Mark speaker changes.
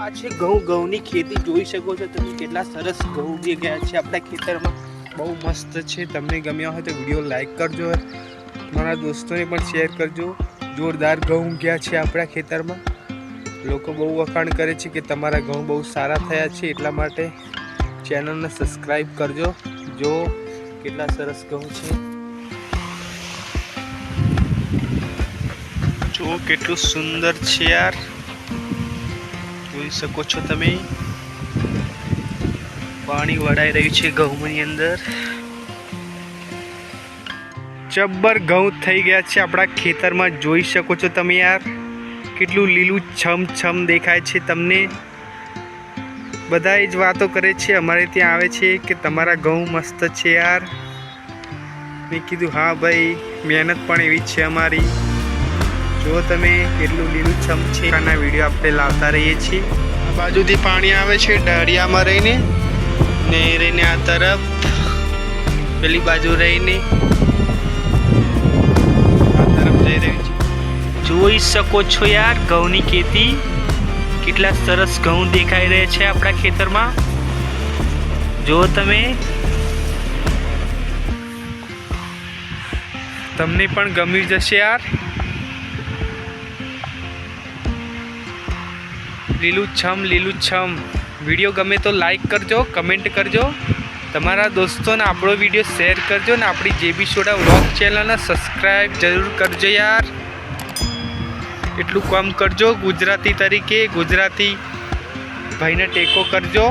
Speaker 1: આ છે ઘઉં. ઘઉંની ખેતી જોઈ શકો છો તમે કેટલા સરસ ઘઉં ઉગી ગયા છે આપણા ખેતરમાં. બહુ મસ્ત છે. તમને ગમ્યા હોય તો વીડિયો લાઈક કરજો મારા દોસ્તોને પણ શેર કરજો. જોરદાર ઘઉં ઉગ્યા છે આપણા ખેતરમાં. લોકો બહુ વખાણ કરે છે કે તમારા ઘઉં બહુ સારા થયા છે એટલા માટે ચેનલને સબસ્ક્રાઈબ કરજો. જો કેટલા સરસ ઘઉં છે. જો કેટલું સુંદર છે યાર. જોઈ શકો છો તમે. પાણી વડાઈ રહ્યું છે ઘઉંની અંદર. જબ્બર ઘઉં થઈ ગયા છે આપણા ખેતરમાં. જોઈ શકો છો તમે યાર, કેટલું લીલું છમ છમ દેખાય છે તમને. બધા જ વાતો કરે છે, અમારે ત્યાં આવે છે કે તમારા ઘઉં મસ્ત છે યાર. મેં કીધું, હા ભાઈ, મહેનત પણ એવી છે અમારી. જો તમે કેટલું લીલું છમ છે, આના વીડિયો આપણે લાવતા રહીએ છીએ. આ બાજુથી પાણી આવે છે ડાળિયામાં રહીને, ને રહીને આ તરફ, પેલી બાજુ રહીને, આ તરફ જઈ રહ્યું છે. જોઈ શકો છો યાર, ઘઉંની ખેતી કેટલા સરસ ઘઉં દેખાઈ રહ્યા છે આપણા ખેતરમાં. જો તમે તમને પણ ગમી જશે યાર. લીલું છમ વીડિયો ગમે તો લાઈક કરજો કમેન્ટ કરજો. તમારા દોસ્તોને આપણો વીડિયો શેર કરજો ને આપણી જેબી સોડા વ્લોગ ચેનલને સબસ્ક્રાઈબ જરૂર કરજો યાર. એટલું કામ કરજો ગુજરાતી તરીકે, ગુજરાતી ભાઈને ટેકો કરજો.